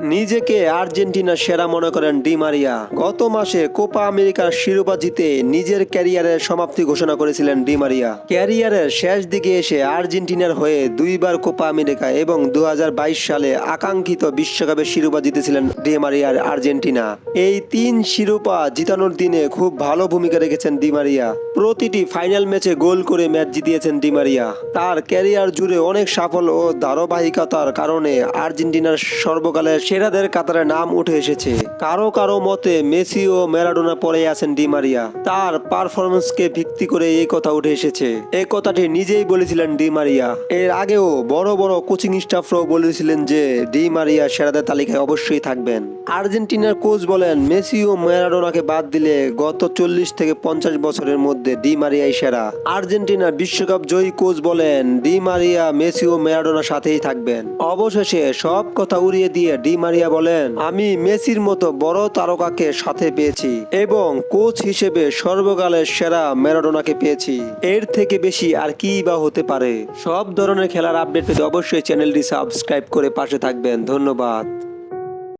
নিজেকে আর্জেন্টিনার সেরা মনে করেন ডি মারিয়া। গত মাসে কোপা আমেরিকার শিরোপা জিতে নিজের ক্যারিয়ারের সমাপ্তি ঘোষণা করেছিলেন ডি মারিয়া। ক্যারিয়ারের শেষ দিকে এসে আর্জেন্টিনার হয়ে দুইবার কোপা আমেরিকা এবং দুহাজার বাইশ সালে আকাঙ্ক্ষিত বিশ্বকাপের শিরোপা জিতেছিলেন ডি মারিয়ার আর্জেন্টিনা। এই তিন শিরোপা জিতানোর দিনে খুব ভালো ভূমিকা রেখেছেন ডি মারিয়া। প্রতিটি ফাইনাল ম্যাচে গোল করে ম্যাচ জিতিয়েছেন ডি মারিয়া। তার ক্যারিয়ার জুড়ে অনেক সাফল্য ও ধারাবাহিকতার কারণে আর্জেন্টিনার সর্বকালের সেরাদের কাতারে নাম উঠে এসেছে। কারও কারও মতে মেসি ও ম্যারাডোনা পরে আছেন ডি মারিয়া। তার পারফরমেন্সকে ভিত্তি করে এই কথা উঠে এসেছে। এই কথাটি নিজেই বলেছিলেন ডি মারিয়া। এর আগেও বড় বড় কোচিং স্টাফরাও বলেছিলেন যে ডি মারিয়া সেরাদের তালিকায় অবশ্যই থাকবেন। আর্জেন্টিনার কোচ বলেন, মেসি ও ম্যারাডোনাকে বাদ দিলে গত চল্লিশ থেকে পঞ্চাশ বছরের মধ্যে ডি মারিয়াই সেরা। আর্জেন্টিনার বিশ্বকাপ জয়ী কোচ বলেন, ডি মারিয়া, মেসি ও ম্যারাডোনার সাথেই থাকবেন। অবশেষে সব কথা উড়িয়ে দিয়ে ডি মারিয়া বলেন, আমি মেসির মতো বড় তারকাকে সাথে পেয়েছি এবং কোচ হিসেবে সর্বকালের সেরা ম্যারাডোনাকে পেয়েছি। এর থেকে বেশি আর কি বা হতে পারে? সব ধরনের খেলার আপডেট পেতে অবশ্যই চ্যানেলটি সাবস্ক্রাইব করে পাশে থাকবেন। ধন্যবাদ।